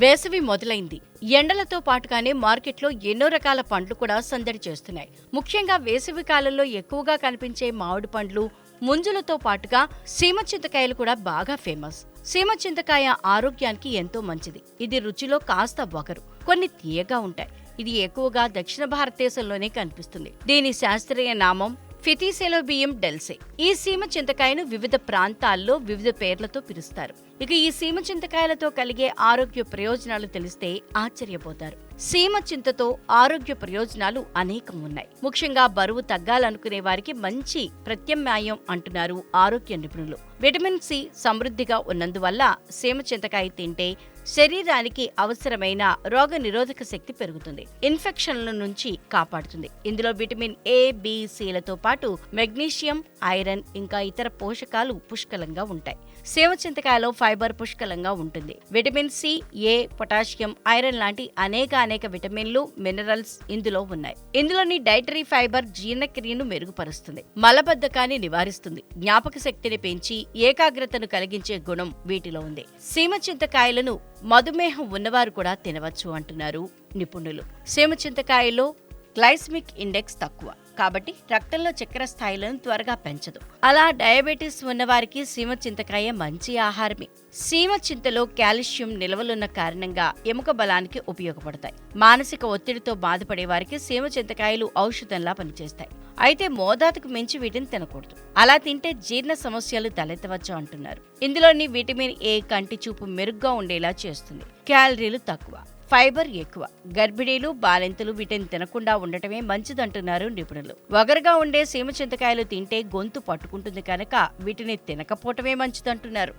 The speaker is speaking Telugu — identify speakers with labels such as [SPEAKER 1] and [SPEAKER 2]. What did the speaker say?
[SPEAKER 1] వేసవి మొదలైంది. ఎండలతో పాటుగానే మార్కెట్లో ఎన్నో రకాల పండ్లు కూడా సందడి చేస్తున్నాయి. ముఖ్యంగా వేసవి కాలంలో ఎక్కువగా కనిపించే మామిడి పండ్లు ముంజులతో పాటుగా సీమ చింతకాయలు కూడా బాగా ఫేమస్. సీమ చింతకాయ ఆరోగ్యానికి ఎంతో మంచిది. ఇది రుచిలో కాస్త వగరు కొన్ని తీయగా ఉంటాయి. ఇది ఎక్కువగా దక్షిణ భారతదేశంలోనే కనిపిస్తుంది. దీని శాస్త్రీయ నామం ఫిథీసెలోబియం డెల్సే. ఈ సీమ చింతకాయను వివిధ ప్రాంతాల్లో వివిధ పేర్లతో పిలుస్తారు. ఇక ఈ సీమ చింతకాయలతో కలిగే ఆరోగ్య ప్రయోజనాలు తెలిస్తే ఆశ్చర్యపోతారు. సీమ చింతతో ఆరోగ్య ప్రయోజనాలు అనేకం ఉన్నాయి ముఖ్యంగా బరువు తగ్గాలనుకునే వారికి మంచి ప్రత్యామ్నాయం అంటున్నారు ఆరోగ్య నిపుణులు. విటమిన్ సి సమృద్ధిగా ఉన్నందువల్ల సీమ చింతకాయ తింటే శరీరానికి అవసరమైన రోగ నిరోధక శక్తి పెరుగుతుంది. ఇన్ఫెక్షన్ల నుంచి కాపాడుతుంది. ఇందులో విటమిన్ ఏ బి పాటు మెగ్నీషియం ఐరన్ ఇంకా ఇతర పోషకాలు పుష్కలంగా ఉంటాయి. సేవ చింతకాయలో ఫైబర్ పుష్కలంగా ఉంటుంది. Vitamin C A potassium iron లాంటి అనేక అనేక విటమిన్లు మినరల్స్ ఇందులో ఉన్నాయి. ఇందులోని డైటరీ ఫైబర్ జీర్ణక్రియను మెరుగుపరుస్తుంది. మలబద్ధకాన్ని నివారిస్తుంది. జ్ఞాపక శక్తిని పెంచి ఏకాగ్రతను కలిగించే గుణం వీటిలో ఉంది. సీమ చింతకాయలను మధుమేహం ఉన్నవారు కూడా తినవచ్చు అంటున్నారు నిపుణులు. సేమ చింతకాయలో గ్లైస్మిక్ ఇండెక్స్ తక్కువ. కాబట్టి రక్తంలో చక్కెర స్థాయిలను త్వరగా పెంచదు. అలా డయాబెటీస్ ఉన్నవారికి సీమ చింతకాయ మంచి ఆహారమే. సీమ చింతలో కాల్షియం నిల్వలున్న కారణంగా ఎముక బలానికి ఉపయోగపడతాయి. మానసిక ఒత్తిడితో బాధపడే వారికి సీమ చింతకాయలు ఔషధంలా పనిచేస్తాయి. అయితే మోతాదుకు మించి వీటిని తినకూడదు. అలా తింటే జీర్ణ సమస్యలు తలెత్తవచ్చు అంటున్నారు. ఇందులోని విటమిన్ ఏ కంటి చూపు మెరుగ్గా ఉండేలా చేస్తుంది. క్యాలరీలు తక్కువ. ఫైబర్ ఎక్కువ. గర్భిణీలు బాలింతలు వీటిని తినకుండా ఉండటమే మంచిదంటున్నారు నిపుణులు. వగరుగా ఉండే సీమ చింతకాయలు తింటే గొంతు పట్టుకుంటుంది కనుక వీటిని తినకపోవటమే మంచిదంటున్నారు.